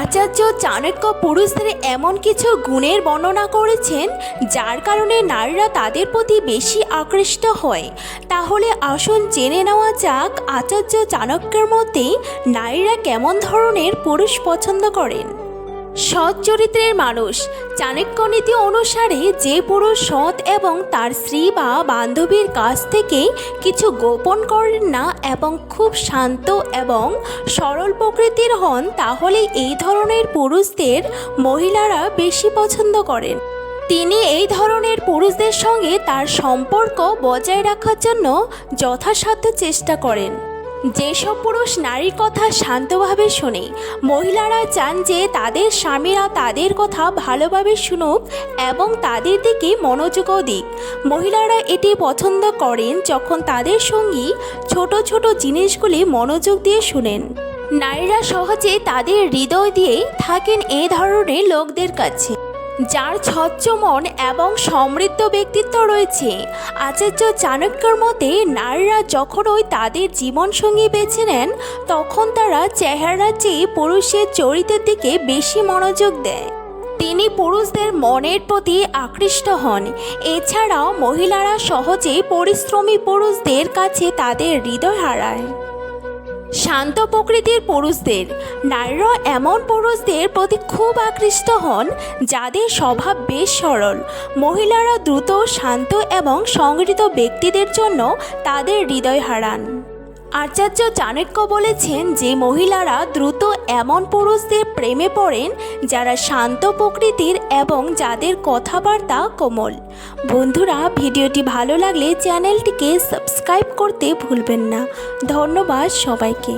আচার্য চাণক্য পুরুষদের এমন কিছু গুণের বর্ণনা করেছেন, যার কারণে নারীরা তাদের প্রতি বেশি আকৃষ্ট হয়। তাহলে আসুন জেনে নেওয়া যাক আচার্য চাণক্যের মতে নারীরা কেমন ধরনের পুরুষ পছন্দ করেন। সৎ চরিত্রের মানুষ। চাণক্য নীতি অনুসারে যে পুরুষ সৎ এবং তার স্ত্রী বা বান্ধবীর কাছ থেকে কিছু গোপন করেন না এবং খুব শান্ত এবং সরল প্রকৃতির হন, তাহলে এই ধরনের পুরুষদের মহিলারা বেশি পছন্দ করেন। তিনি এই ধরনের পুরুষদের সঙ্গে তার সম্পর্ক বজায় রাখার জন্য যথাসাধ্য চেষ্টা করেন। যেসব পুরুষ নারীর কথা শান্তভাবে শোনে, মহিলারা চান যে তাদের স্বামীরা তাদের কথা ভালোভাবে শুনুক এবং তাদের দিকে মনোযোগও দিক। মহিলারা এটি পছন্দ করেন যখন তাদের সঙ্গী ছোট ছোট জিনিসগুলি মনোযোগ দিয়ে শুনেন। নারীরা সহজে তাদের হৃদয় দিয়ে থাকেন এ ধরনের লোকদের কাছে। যার স্বচ্ছ মন এবং সমৃদ্ধ ব্যক্তিত্ব রয়েছে। আচার্য চাণক্যর মতে, নারীরা যখন ওই তাদের জীবনসঙ্গী বেছে নেন, তখন তারা চেহারার চেয়ে পুরুষের চরিত্রের দিকে বেশি মনোযোগ দেয়। তিনি পুরুষদের মনের প্রতি আকৃষ্ট হন। এছাড়াও মহিলারা সহজে পরিশ্রমী পুরুষদের কাছে তাদের হৃদয় হারায়। শান্ত প্রকৃতির পুরুষদের। নারীরা এমন পুরুষদের প্রতি খুব আকৃষ্ট হন, যাদের স্বভাব বেশ সরল। মহিলারা দ্রুত, শান্ত এবং সংগঠিত ব্যক্তিদের জন্য তাদের হৃদয় হারান। আচার্য চাণক্য বলেছেন যে, মহিলারা দ্রুত এমন পুরুষদের প্রেমে পড়েন যারা শান্ত প্রকৃতির এবং যাদের কথাবার্তা কোমল। বন্ধুরা ভিডিওটি ভালো লাগলে চ্যানেলটিকে সাবস্ক্রাইব করতে ভুলবেন না। ধন্যবাদ সবাইকে।